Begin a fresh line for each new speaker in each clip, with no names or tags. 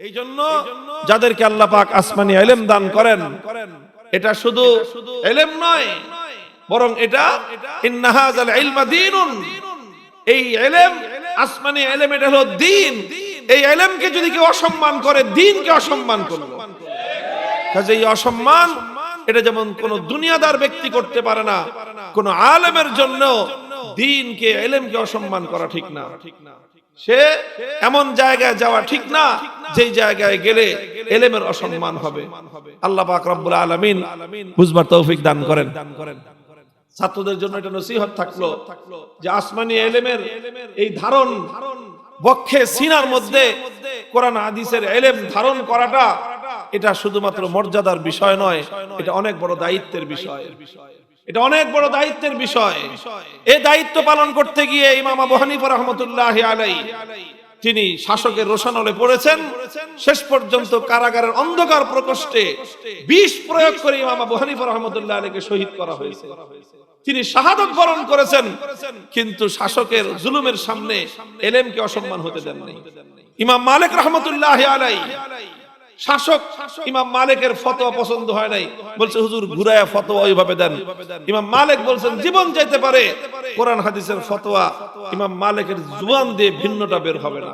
এই জন্য যাদেরকে আল্লাহ পাক আসমানি এলেম দান করেন এটা শুধু এলেম নয় বরং এটা ইন্নাহাজাল ইলমা দীনুন। এই এলেম আসমানি এলেম এটা হলো দিন। এই এলেমকে যদি কেউ অসম্মান করে দিনকে অসম্মান করল। কাজে এই অসম্মান এটা যেমন কোন দুনিয়াদার ব্যক্তি করতে পারে না কোন আলেমের জন্য দিনকে এলেমকে অসম্মান করা ঠিক না। সে এমন জায়গায় যাওয়া ঠিক না, যেই জায়গায় গেলে এলেমের অসম্মান হবে। আল্লাহ পাক আলামিন বুঝবার তৌফিক দান করেন। ছাত্রদের জন্য এটা নসিহত থাকল যে আসমানি এলেমের এই ধারণ, বক্ষে সিনার মধ্যে কোরআন হাদিসের এলেম ধারণ করাটা, এটা শুধুমাত্র মর্যাদার বিষয় নয়, এটা অনেক বড় দায়িত্বের বিষয়। এটা অনেক বড় দায়িত্বের বিষয়। এই দায়িত্ব পালন করতে গিয়ে ইমাম আবু রহমতুল্লাহ আলাই তিনি শাসকের রোশানলে পড়েছেন। শেষ পর্যন্ত কারাগারের অন্ধকার প্রকোষ্ঠে বিষ প্রয়োগ করে ইমাম আবু রহমতুল্লাহ আলীকে শহীদ করা হয়েছে। তিনি শাহাদত বরণ করেছেন, কিন্তু শাসকের জুলুমের সামনে এলেমকে অসম্মান হতে দেন নাই। ইমাম মালিক রহমতুল্লাহ আলাই শাসক ইমাম মালিকের ফতোয়া পছন্দ হয় নাই। বলছে হুজুর ঘুরায়া ফতোয়া ওইভাবে দেন। ইমাম মালিক বলছেন জীবন যাইতে পারে। কোরআন হাদিসের ফতোয়া ইমাম মালিকের জুবান দিয়ে ভিন্নটা বের হবে না।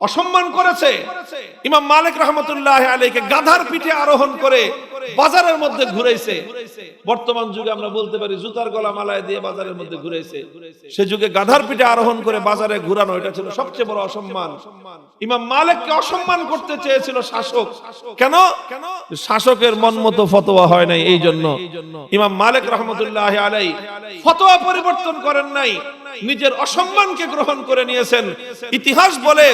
অসম্মান করেছে। ইমাম মালিক রহমতুল্লাহ আলীকে গাধার পিঠে আরোহণ করে বাজারের মধ্যে ঘুরাইছে বর্তমান যুগে আমরা বলতে পারি জুতার গলা মালায় দিয়ে বাজারের মধ্যে ঘুরাইছে সে যুগে গাধার পিঠে আরোহণ করে বাজারে ঘুরানো এটা ছিল সবচেয়ে বড় অসম্মান। ইমাম মালিককে অসম্মান করতে চেয়েছিল শাসক। কেন? শাসকের মন মতো ফতোয়া হয় নাই এই জন্য। ইমাম মালিক রহমতুল্লাহ আলাই ফতোয়া পরিবর্তন করেন নাই। নিজের অসম্মানকে গ্রহণ করে নিয়েছেন। ইতিহাস বলে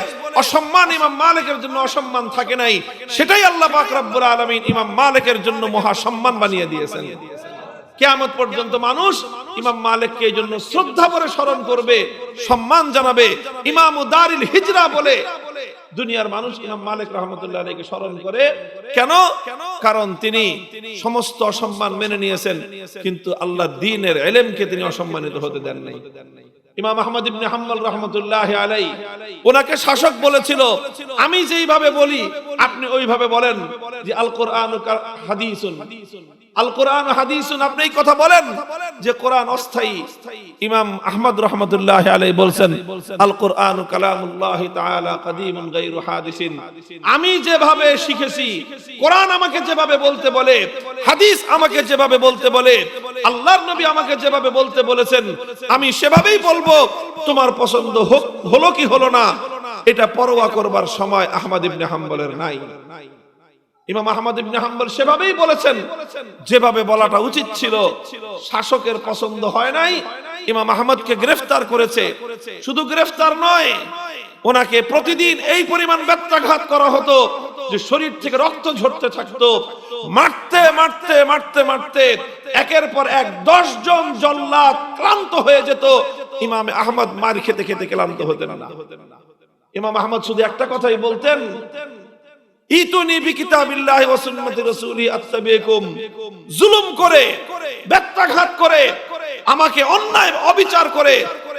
অসম্মান ইমাম মালিকের জন্য অসম্মান থাকে নাই। সেটাই আল্লাহ পাক রব্বুল আলামিন ইমাম মালিকের জন্য মহা সম্মান বানিয়ে দিয়েছেন। কেয়ামত পর্যন্ত মানুষ ইমাম মালিককে এই জন্য শ্রদ্ধা করে স্মরণ করবে, সম্মান জানাবে। ইমাম দারিল হিজরা বলে দুনিয়ার মানুষ ইমাম মালিক রহমতুল্লাহ আলীকে স্মরণ করে। কেন? কারণ তিনি সমস্ত অসম্মান মেনে নিয়েছেন, কিন্তু আল্লাহ দিনের এলেমকে তিনি অসম্মানিত হতে দেন নাই। ইমাম আহমদ ইবনে হাম্বল রহমতুল্লাহ আলাই ওনাকে শাসক বলেছিল, আমি যেইভাবে বলি, আপনি ওইভাবে বলেন যে আল কোরআন হাদিসুন। আল কোরআন হাদিসুন, আপনি কথা বলেন যে কোরআন অস্থায়ী। ইমাম আহমদ রহমতুল্লাহ আলাই বলছেন আল কোরআন কালামুল্লাহ তাআলা গায়রু হাদিসিন। আমি যেভাবে শিখেছি, কোরআন আমাকে যেভাবে বলতে বলে, হাদিস আমাকে যেভাবে বলতে বলে, আল্লাহর নবী আমাকে যেভাবে বলতে বলেছেন, আমি সেভাবেই বলব, তোমার পছন্দ হোক, হলো কি হলো না, এটা পরোয়া করবার সময় আহমদ ইবনে হাম্বলের নাই। ইমাম আহমদ ইবনে হাম্বল সেভাবেই বলেছেন, যেভাবে বলাটা উচিত ছিল, শাসকের পছন্দ হয় নাই, ইমাম আহমদকে গ্রেফতার করেছে। শুধু গ্রেফতার নয়, ওনাকে প্রতিদিন এই পরিমাণ ব্যত্যাঘাত করা হতো, যে শরীর থেকে রক্ত ঝরতে থাকতো। মারতে মারতে মারতে মারতে একের পর এক দশ জন জল্লাদ ক্লান্ত হয়ে যেত। ইমাম আহমদ মার খেতে খেতে ক্লান্ত হতেন না। ইমাম আহমদ শুধু একটা কথাই বলতেন ইতুনি বিকিতাবিল্লাহি ওয়া সুন্নতি রাসূলি আত্তাবিকুম জুলুম করে, ব্যত্যাঘাত করে, আমাকে অন্যায়, অবিচার করে,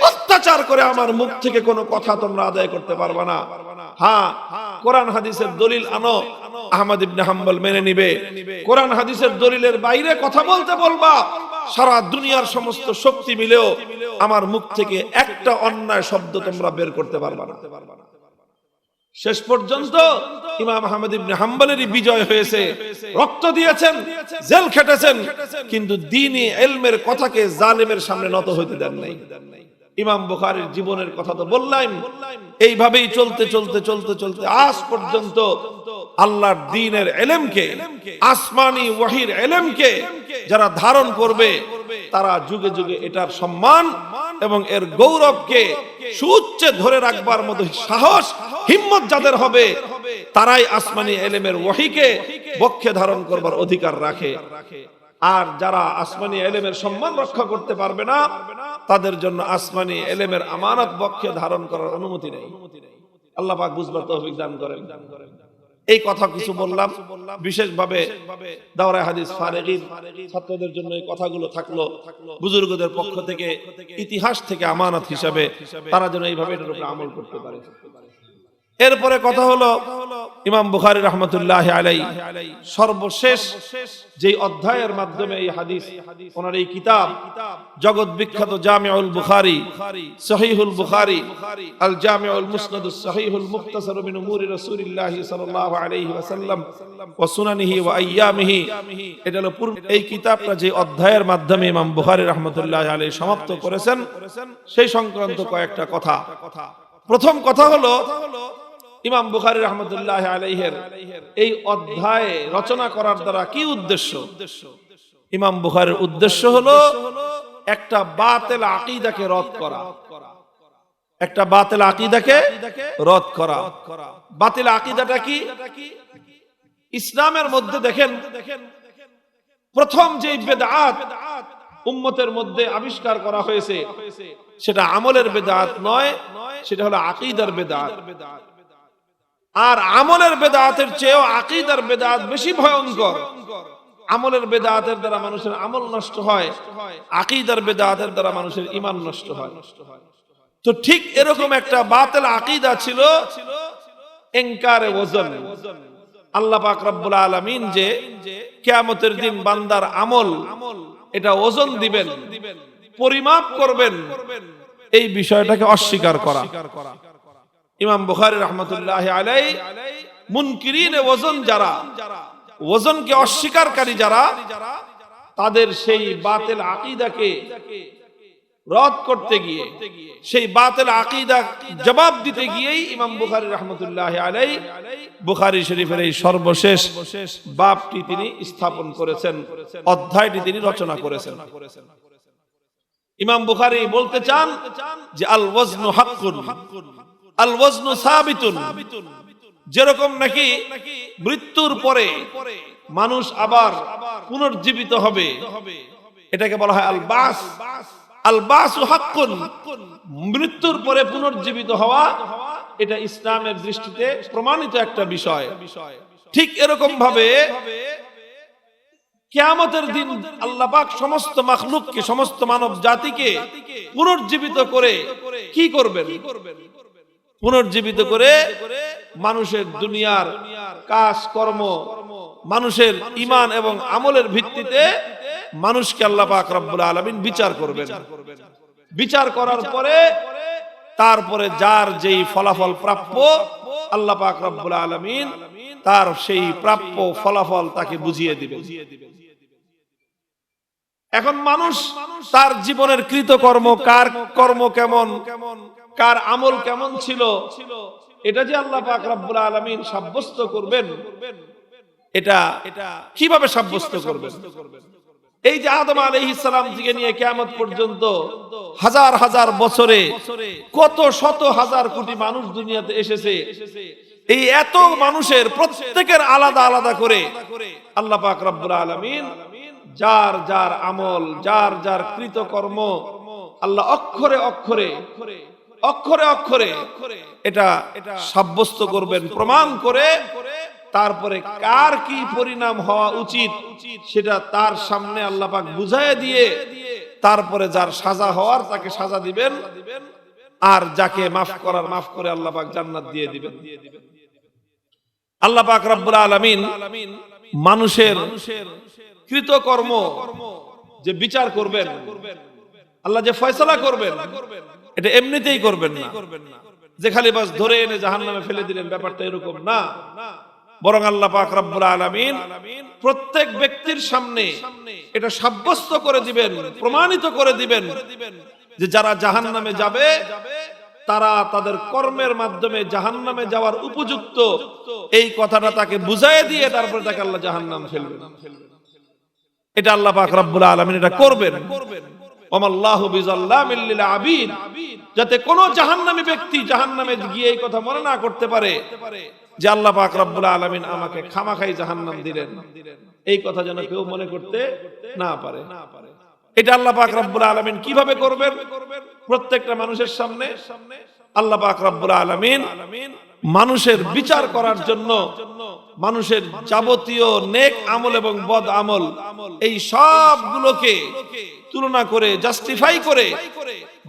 অত্যাচার করে আমার মুখ থেকে কোনো কথা তোমরা আদায় করতে পারবে না। হ্যাঁ কোরআন হাদিসের দলিল আনো, আহমদ ইবনে হাম্বল মেনে নিবে। কোরআন হাদিসের দলিলের বাইরে কথা বলতে বলবা, সারা দুনিয়ার সমস্ত শক্তি মিলেও আমার মুখ থেকে একটা অন্যায় শব্দ তোমরা বের করতে পারবা না। শেষ পর্যন্ত ইমাম আহমদ ইবনে হাম্বলেরই বিজয় হয়েছে। রক্ত দিয়েছেন, জেল খেটেছেন, কিন্তু দিনই এলমের কথাকে জালেমের সামনে নত হইতে দেন নাই। ইমাম বুখারীর জীবনের কথা তো বললাম, এইভাবেই চলতে চলতে চলতে চলতে আজ পর্যন্ত আল্লাহর দিনের এলেমকে, আসমানি ওয়াহির এলেমকে যারা ধারণ করবে, তারা যুগে যুগে এটার সম্মান এবং এর গৌরবকে সুউচ্চে ধরে রাখবার মতো সাহস, হিম্মত যাদের হবে, তারাই আসমানি এলেমের ওয়াহিকে বক্ষে ধারণ করবার অধিকার রাখে। আর যারা আসমানি এলেমের সম্মান রক্ষা করতে পারবে না, তাদের জন্য আসমানি এলেমের আমানত বক্ষে ধারণ করার অনুমতি নেই। আল্লাহ পাক বুঝবার তৌফিক দান করেন। এই কথা কিছু বললাম বিশেষভাবে দাওরা হাদিস ফারেগিন ছাত্রদের জন্য এই কথাগুলো থাকল বুজুর্গদের পক্ষ থেকে ইতিহাস থেকে আমানত হিসাবে তারা যেন এইভাবে এটার উপরে আমল করতে পারে। এরপরে কথা হলো ইমাম বুখারী রহমতুল্লাহ আলাই সর্বশেষ যেই অধ্যায়ের মাধ্যমে এই হাদিস, ওনার এই কিতাব, জগৎ বিখ্যাত জামিউল বুখারী, সহিহুল বুখারী, আল জামিউল মুসনাদুস সহিহুল মুখতাসার মিন উমুরি রাসূলিল্লাহি সাল্লাল্লাহু আলাইহি ওয়াসাল্লাম ওয়া সুনানিহি ওয়া আইয়ামিহি। এটা হলো পূর্ব এই কিতাবটা যে অধ্যায়ের মাধ্যমে ইমাম বুখারী রহমতুল্লাহ আলাইহি সমাপ্ত করেছেন, সেই সংক্রান্ত কয়েকটা কথা। প্রথম কথা হলো ইমাম বুখারী রহমতুল্লাহ আলাইহের এই অধ্যায়ে রচনা করার দ্বারা কি উদ্দেশ্য? ইমাম বুখারীর উদ্দেশ্য হলো একটা বাতেল আকিদাকে রদ করা। একটা বাতিল আকিদাকে রদ করা। বাতিল আকিদাটা কি? ইসলামের মধ্যে দেখেন, প্রথম যে বেদাত উম্মতের মধ্যে আবিষ্কার করা হয়েছে, সেটা আমলের বেদাত নয়, সেটা হলো আকিদার বেদাত। আর আমলের বেদাতের চেয়েও আকিদার বেদাত বেশি ভয়ঙ্কর। আমলের বেদাতের দ্বারা মানুষের আমল নষ্ট হয়, আকিদার বেদাতের দ্বারা মানুষের ইমান নষ্ট হয়। তো ঠিক এরকম একটা বাতিল আকিদা ছিল এনকারে ওজন। আল্লাহ পাক রব্বুল আলামিন যে কিয়ামতের দিন বান্দার আমল, এটা ওজন দিবেন, পরিমাপ করবেন, এই বিষয়টাকে অস্বীকার করা। ইমাম বুখারী রহমতুল্লাহ আলাই মুনকিরিন ওজন যারা, ওজনকে অস্বীকারকারী যারা, তাদের সেই বাতিল আকিদাকে রদ করতে গিয়ে, সেই বাতিল আকিদা জবাব দিতে গিয়েই ইমাম বুখারী রহমতুল্লাহ আলাই বুখারী শরীফের এই সর্বশেষ বাপটি তিনি স্থাপন করেছেন, অধ্যায়টি তিনি রচনা করেছেন। ইমাম বুখারি বলতে চান যে আল ওয়াজনু হাক্কুন। আল ওয়াজনু সাবিতুন। যেরকম নাকি মৃত্যুর পরে মানুষ আবার পুনর্জীবিত হবে, এটাকে বলা হয় আল বাস আল বাস মৃত্যুর পরে পুনর্জীবিত হওয়া, এটা ইসলামের দৃষ্টিতে প্রমাণিত একটা বিষয়। ঠিক এরকম ভাবে কেয়ামতের দিন আল্লাহ সমস্ত মাখলুককে, সমস্ত মানব জাতিকে পুনর্জীবিত করে কি করবেন? পুনর্জীবিত করে মানুষের দুনিয়ার কাজ, কর্ম, মানুষের ইমান এবং আমলের ভিত্তিতে মানুষকে আল্লাহ পাক রব্বুল আলামিন বিচার করবেন। বিচার করার পরে তারপরে যার যেই ফলাফল প্রাপ্য আল্লাহ পাক রব্বুল আলামিন তার সেই প্রাপ্য ফলাফল তাকে বুঝিয়ে দিবেন। এখন মানুষ তার জীবনের কৃতকর্ম, কার কর্ম কেমন? কেমন কার আমল কেমন ছিল, এটা যে আল্লাহ পাক রব্বুল আলামিন সাব্যস্ত করবেন, এটা কীভাবে সাব্যস্ত করবেন? এই যে আদম আলাইহিস সালাম থেকে নিয়ে কিয়ামত পর্যন্ত হাজার হাজার বছরে কত শত হাজার কোটি মানুষ দুনিয়াতে এসেছে, এই এত মানুষের প্রত্যেকের আলাদা আলাদা করে আল্লাহ পাক রব্বুল আলামিন যার যার আমল, যার যার কৃতকর্ম, আল্লাহ অক্ষরে অক্ষরে অক্ষরে অক্ষরে এটা সাব্যস্ত করবেন, প্রমাণ করে তারপরে কার কি পরিণাম হওয়া উচিত সেটা তার সামনে আল্লাহ পাক বুঝায় দিয়ে তারপরে যার সাজা হওয়ার তাকে সাজা দিবেন আর যাকে মাফ করার, মাফ করে আল্লাহ পাক জান্নাত দিয়ে দিবেন। আল্লাহ পাক রব্বুল আলামিন মানুষের কৃতকর্ম যে বিচার করবেন আল্লাহ যে ফয়সালা করবেন, এটা এমনিতেই করবেন না। যে খালি বাস ধরে এনে জাহান নামে ফেলে দিলেন, ব্যাপারটা এরকম না। বরং আল্লাহ পাক রব্বুল আলামিন প্রত্যেক ব্যক্তির সামনে এটা সাব্যস্ত করে দিবেন, প্রমাণিত করে দিবেন যে যারা জাহান নামে যাবে, তারা তাদের কর্মের মাধ্যমে জাহান নামে যাওয়ার উপযুক্ত। এই কথাটা তাকে বুঝাই দিয়ে তারপরে তাকে আল্লাহ জাহান নাম ফেলবেন। এটা আল্লাহ পাক রব্বুল আলামিন এটা করবেন। যাতে কোন জাহান্নামী ব্যক্তি জাহান্নামে গিয়ে এই কথা মনে না করতে পারে যে আল্লাহ পাক রব্বুল আলামিন আমাকে খামাখাই জাহান্নাম দিলেন। এই কথা যেন কেউ মনে করতে না পারে। এটা আল্লাহ পাক রব্বুল আলামিন কীভাবে করবেন? প্রত্যেকটা মানুষের সামনে সামনে আল্লাহ পাক রব্বুল আলামিন মানুষের বিচার করার জন্য, মানুষের যাবতীয় নেক আমল এবং বদ আমল, এই সবগুলোকে তুলনা করে জাস্টিফাই করে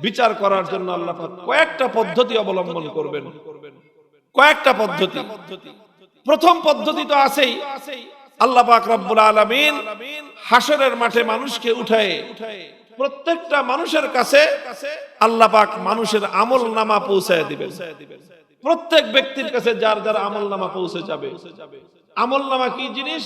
বিচার করার জন্য আল্লাহ কয়েকটা পদ্ধতি অবলম্বন করবেন। কয়েকটা পদ্ধতি। প্রথম পদ্ধতি তো আছেই, আল্লাহ পাক আলামিন হাসরের মাঠে মানুষকে উঠায় প্রত্যেকটা মানুষের কাছে আল্লাহ পাক মানুষের আমল নামা পৌঁছায় দিবেন। প্রত্যেক ব্যক্তির কাছে যার যার আমল নামা পৌঁছে যাবে। আমল নামা কি জিনিস?